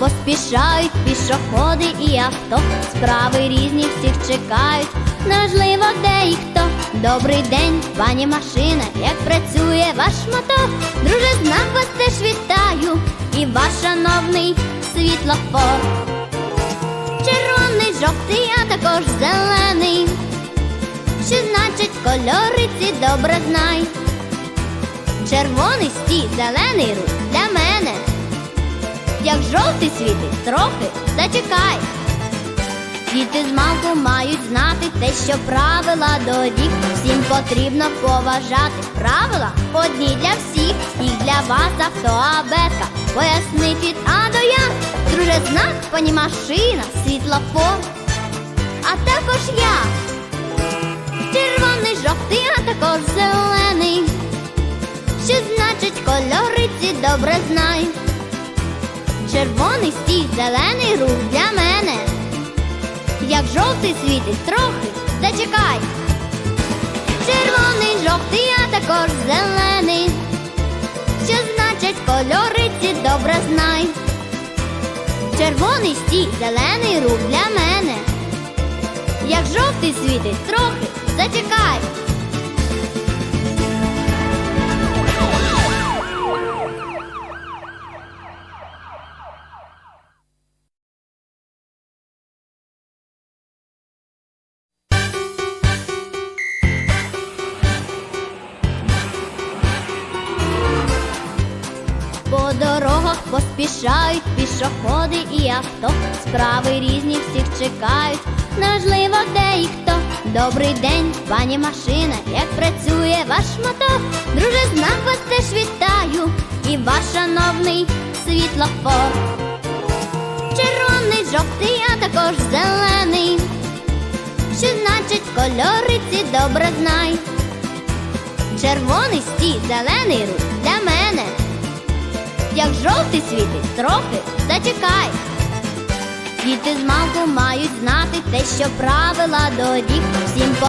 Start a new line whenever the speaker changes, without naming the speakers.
поспішають пішоходи і авто. Справи різні всіх чекають. Неважливо, де і хто. Добрий день, пані машина, як працює ваш мотор. Друже, знак вас теж вітаю, і ваш шановний світлофор. Червоний, жовтий, а також зелений. Що значить кольори ці добре знай. Червоний стій, зелений рух для мене. Як жовтий світить, трохи зачекай. Діти з малку мають знати те, що правила доріг. Всім потрібно поважати правила одні для всіх, і для вас автоабетка. Поясни від А до Я. Друже, знак, пані машина, світлофор. А також я. Червоний, жовтий, а також зелений. Що значить кольори ці добре знай. Червоний стій, зелений рух для мене. Як жовтий світить трохи, зачекай. Червоний, жовтий, а також зелений. Що значить кольори ці добре знай. Червоний стій, зелений рух для мене. Як жовтий світить трохи, зачекай. Поспішають пішоходи і авто. Справи різні всіх чекають. Неважливо, де і хто. Добрий день, пані машина, як працює ваш мотор. Друже, знак вас теж вітаю, і ваш шановний світлофор. Червоний, жовтий, а також зелений. Що значить кольори ці добре знай. Червоний стій, зелений рух для мене. Як жовтий світить, трохи зачекай. Діти з малку мають знати те, що правила доріг всім